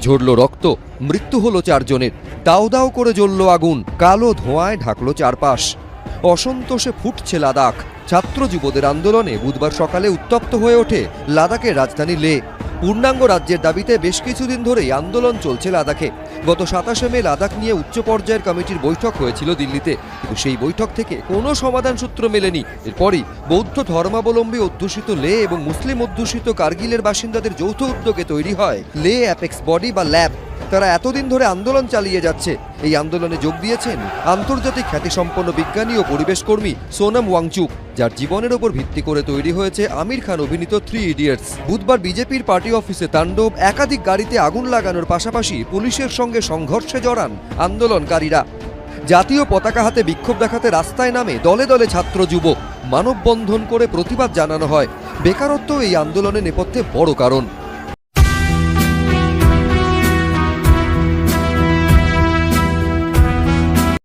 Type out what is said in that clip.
ঝরল রক্ত, মৃত্যু হলো চারজনের। দাও দাও করে জ্বলল আগুন, কালো ধোঁয়ায় ঢাকল চারপাশ। অসন্তোষে ফুটছে লাদাখ। ছাত্র যুবদের আন্দোলনে বুধবার সকালে উত্তপ্ত হয়ে ওঠে লাদাখের রাজধানী লে। পূর্ণাঙ্গ রাজ্যের দাবিতে বেশ কিছুদিন ধরেই আন্দোলন চলছে লাদাখে। গত সাতাশে মে লাদাখ নিয়ে উচ্চ পর্যায়ের কমিটির বৈঠক হয়েছিল দিল্লিতে। কিন্তু সেই বৈঠক থেকে কোনো সমাধান সূত্র মেলেনি। এরপরই বৌদ্ধ ধর্মাবলম্বী অধ্যুষিত লে এবং মুসলিম অধ্যুষিত কার্গিলের বাসিন্দাদের যৌথ উদ্যোগে তৈরি হয় লে অ্যাপেক্স বডি বা ল্যাব। তারা এতদিন ধরে আন্দোলন চালিয়ে যাচ্ছে। এই আন্দোলনে যোগ দিয়েছেন আন্তর্জাতিক খ্যাতিসম্পন্ন বিজ্ঞানী ও পরিবেশ কর্মী সোনাম ওয়াংচুক, যার জীবনের ওপর ভিত্তি করে তৈরি হয়েছে আমির খান অভিনীত থ্রি ইডিয়টস। বুধবার বিজেপির পার্টি অফিসে তাণ্ডব, একাধিক গাড়িতে আগুন লাগানোর পাশাপাশি পুলিশের সঙ্গে সংঘর্ষে জড়ান আন্দোলনকারীরা। জাতীয় পতাকা হাতে বিক্ষোভ দেখাতে রাস্তায় নামে দলে দলে ছাত্র যুবক। মানববন্ধন করে প্রতিবাদ জানানো হয়। বেকারত্ব এই আন্দোলনের নেপথ্যে বড় কারণ।